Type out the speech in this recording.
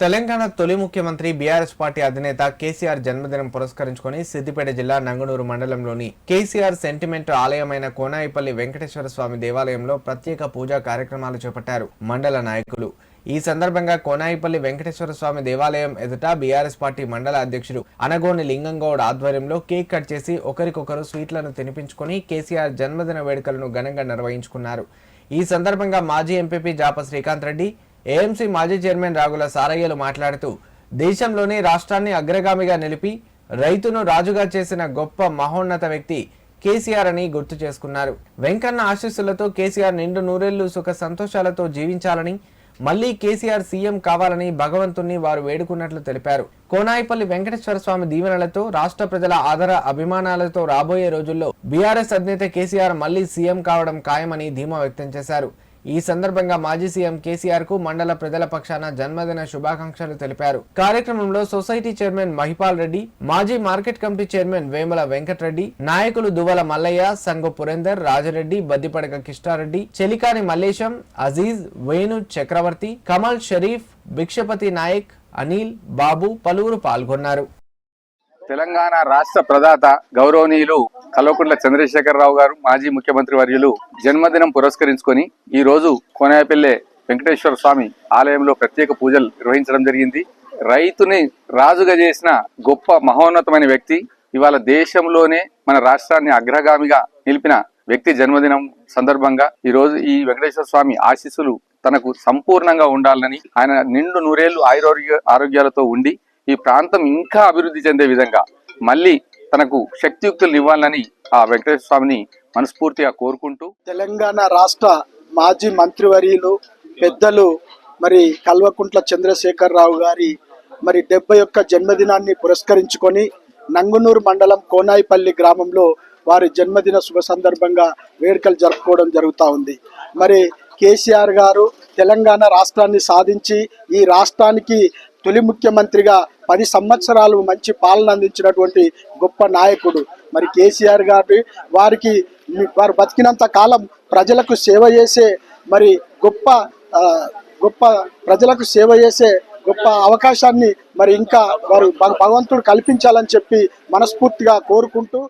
తెలంగాణ తొలి ముఖ్యమంత్రి BRS party అధినేత కేసీఆర్ జన్మదినం పురస్కరించుకొని సిద్దిపేట జిల్లా నంగునూరు మండలంలోని కేసీఆర్ సెంటిమెంట్ ఆలయమైన కోనాయిపల్లి వెంకటేశ్వర స్వామి దేవాలయంలో ప్రత్యేక పూజా కార్యక్రమాలు చేపట్టారు మండల నాయకులు. ఈ సందర్భంగా కోనాయిపల్లి వెంకటేశ్వర స్వామి దేవాలయం ఎదుట బీఆర్ఎస్ పార్టీ మండల అధ్యక్షుడు అనగోని లింగంగౌడ్ ఆధ్వర్యంలో కేక్ కట్ చేసి ఒకరికొకరు స్వీట్లను తినిపించుకొని కేసీఆర్ జన్మదిన వేడుకలను ఘనంగా నిర్వహించుకున్నారు. ఈ సందర్భంగా మాజీ ఎంపీపీ జాప శ్రీకాంత్ రెడ్డి ఏఎంసీ మాజీ చైర్మన్ రాగుల సారయ్యలు మాట్లాడుతూ దేశంలోనే రాష్ట్రాన్ని అగ్రగామిగా నిలిపి రైతును రాజుగా చేసిన గొప్ప మహోన్నత వ్యక్తి కేసీఆర్ అని గుర్తు చేసుకున్నారు. వెంకన్న ఆశీస్సులతో కేసీఆర్ నిండు నూరేళ్ళు సుఖ సంతోషాలతో జీవించాలని మళ్ళీ కేసీఆర్ సీఎం కావాలని భగవంతుణ్ణి వారు వేడుకున్నట్లు తెలిపారు. కోనాయిపల్లి వెంకటేశ్వర స్వామి దీవెనలతో రాష్ట్ర ప్రజల ఆదర అభిమానాలతో రాబోయే రోజుల్లో బీఆర్ఎస్ అధినేత కేసీఆర్ మళ్ళీ సీఎం కావడం ఖాయమని ధీమా వ్యక్తం చేశారు. ఈ సందర్భంగా మాజీ సీఎం కేసీఆర్కు మండల ప్రజల పక్షాన జన్మదిన శుభాకాంక్షలు తెలిపారు. కార్యక్రమంలో సొసైటీ చైర్మన్ మహిపాల్ రెడ్డి మాజీ market committee chairman Vemula Venkatareddy నాయకులు దువ్వల మల్లయ్య సంగు పురేందర్ రాజరెడ్డి బద్దిపడక కిష్టారెడ్డి చెలికాని మల్లేశం అజీజ్ వేణు చక్రవర్తి కమల్ షరీఫ్ భిక్షపతి నాయక్ అనిల్ బాబు పలువురు పాల్గొన్నారు. తెలంగాణ రాష్ట్ర ప్రదాత గౌరవనీయులు కల్వకుంట్ల చంద్రశేఖరరావు గారు మాజీ ముఖ్యమంత్రి వర్యులు జన్మదినం పురస్కరించుకొని ఈ రోజు కోనాయపల్లె వెంకటేశ్వర స్వామి ఆలయంలో ప్రత్యేక పూజలు నిర్వహించడం జరిగింది. రైతుని రాజుగా చేసిన గొప్ప మహోన్నతమైన వ్యక్తి ఇవాళ దేశంలోనే మన రాష్ట్రాన్ని అగ్రగామిగా నిలిపిన వ్యక్తి జన్మదినం సందర్భంగా ఈ రోజు ఈ వెంకటేశ్వర స్వామి ఆశీస్సులు తనకు సంపూర్ణంగా ఉండాలని ఆయన నిండు నూరేళ్ళు ఆయురోగ్య ఆరోగ్యాలతో ఉండి ఈ ప్రాంతం ఇంకా అభివృద్ధి చెందే విధంగా మళ్ళీ తనకు శక్తియుక్తులు ఇవ్వాలని ఆ వెంకటేశ్వర స్వామిని మనస్ఫూర్తిగా కోరుకుంటూ తెలంగాణ రాష్ట్ర మాజీ మంత్రివర్యులు పెద్దలు మరి కల్వకుంట్ల చంద్రశేఖరరావు గారి మరి డెబ్బై యొక్క జన్మదినాన్ని పురస్కరించుకొని నంగునూరు మండలం కోనాయిపల్లి గ్రామంలో వారి జన్మదిన శుభ సందర్భంగా వేడుకలు జరుపుకోవడం జరుగుతూ ఉంది. మరి కేసీఆర్ గారు తెలంగాణ రాష్ట్రాన్ని సాధించి ఈ రాష్ట్రానికి తొలి ముఖ్యమంత్రిగా పది సంవత్సరాలు మంచి పాలన అందించినటువంటి గొప్ప నాయకుడు. మరి కేసీఆర్ గారి వారికి వారు బతికినంత కాలం ప్రజలకు సేవ చేసే మరి గొప్ప గొప్ప ప్రజలకు సేవ చేసే గొప్ప అవకాశాన్ని మరి ఇంకా వారు భగవంతుడు కల్పించాలని చెప్పి మనస్ఫూర్తిగా కోరుకుంటూ